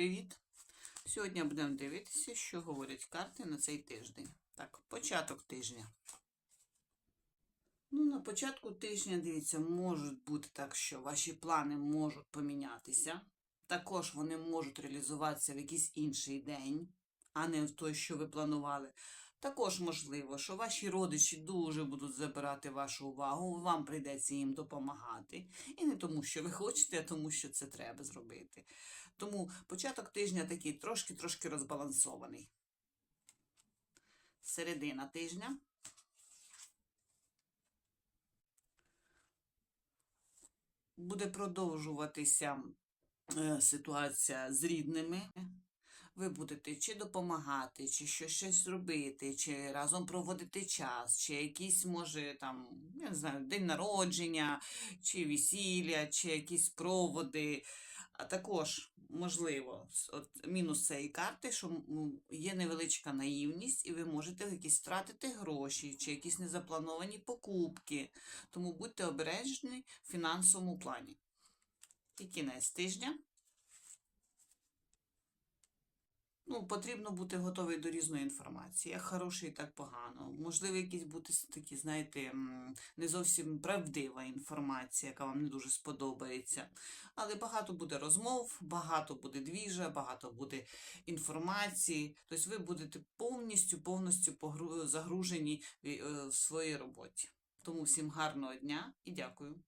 привіт! Сьогодні будемо дивитися, що говорять карти на цей тиждень. Так, початок тижня. Ну, на початку тижня, дивіться, можуть бути так, що ваші плани можуть помінятися. Також вони можуть реалізуватися в якийсь інший день, а не в той, що ви планували. Також можливо, що ваші родичі дуже будуть забирати вашу увагу, вам прийдеться їм допомагати. І не тому, що ви хочете, а тому, що це треба зробити. Тому початок тижня такий трошки-трошки розбалансований. Середина тижня. Буде продовжуватися е, ситуація з рідними. Ви будете чи допомагати, чи щось, щось робити, чи разом проводити час, чи якийсь, може, там, я не знаю, день народження, чи весілля, чи якісь проводи. А також, можливо, от, мінус цієї карти, що є невеличка наївність, і ви можете якісь втратити гроші, чи якісь незаплановані покупки. Тому будьте обережні в фінансовому плані. І кінець тижня. Ну, потрібно бути готовий до різної інформації, як хороше, так погано. Можливо, якісь бути такі, знаєте, не зовсім правдива інформація, яка вам не дуже сподобається. Але багато буде розмов, багато буде двіжа, багато буде інформації. Тобто ви будете повністю, повністю загружені е, в своїй роботі. Тому всім гарного дня і дякую.